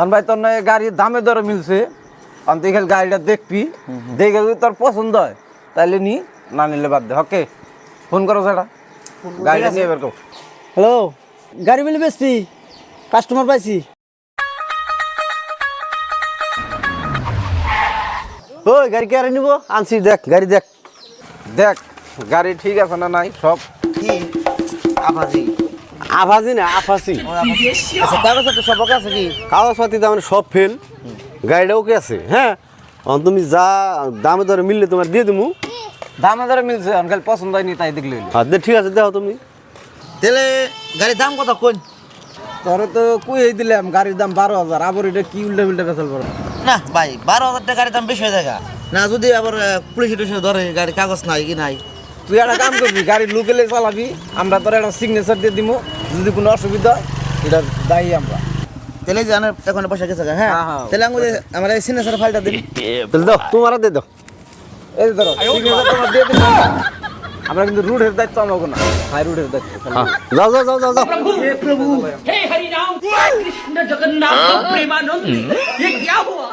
On ভাই তোর নয় গাড়ির দামে দরে মিলছে। অন তুই খালি গাড়িটা দেখবি দেখে যদি তোর পছন্দ হয় তাহলে নি না নিলে বাদ দে। ওকে ফোন করো সেটা। গাড়িটা নিয়ে বের করো। হ্যালো গাড়ি মিলে বেচছি কাস্টমার পাইছি। ওই গাড়ি কে আর নিব? আনছি দেখ গাড়ি দেখ। দেখ গাড়ি ঠিক আছে না নাই সব কি আবাজি। আফাজি না আফাসি। আচ্ছা কাগজ তো সব ওকে আছে কি? কাগজপাতি দাম সব ফেল গাড়িটা ওকে আছে? হ্যাঁ? অন তুমি যা দামে দরে মিললে তোমার দিয়ে দেবো দামে দরে মিলছে অন খালি পছন্দ হয়নি তাই দেখলে দে ঠিক আছে দেখো তুমি। তাহলে গাড়ির দাম কত কোন তোরে তো কুই দিলাম গাড়ির দাম বারো হাজার আবার এটা কি উল্টা উল্টা বেসাল পড়ে না ভাই বারো হাজার টাকা গাড়ির দাম বেশি হয়ে যায় না যদি আবার পুলিশ টুলিশে ধরে গাড়ির কাগজ নাই কি নাই। তুই একটা কাম করবি গাড়ি লুকেলে চালাবি আমরা তোর একটা সিগনেচার দিয়ে দিব যদি কোনো অসুবিধা হয় এটা দায়ী আমরা তাহলে যে আমার এখন পয়সা গেছে গা, হ্যাঁ হ্যাঁ, হ্যাঁ। তাহলে আমি যে- আমার এই সিগনেচার ফাইলটা দিন তাহলে দাও তোমার দিয়ে দাও এই যে ধরো সিগনেচার তোমার দিয়ে দিলাম আমরা কিন্তু রুটের দায়িত্ব আমাকে না হাই রুটের দায়িত্ব খালি। হ্যাঁ যাও যাও যাও যাও যাও हे हरि राम कृष्ण जगन्नाथ प्रेमानंद ये क्या हुआ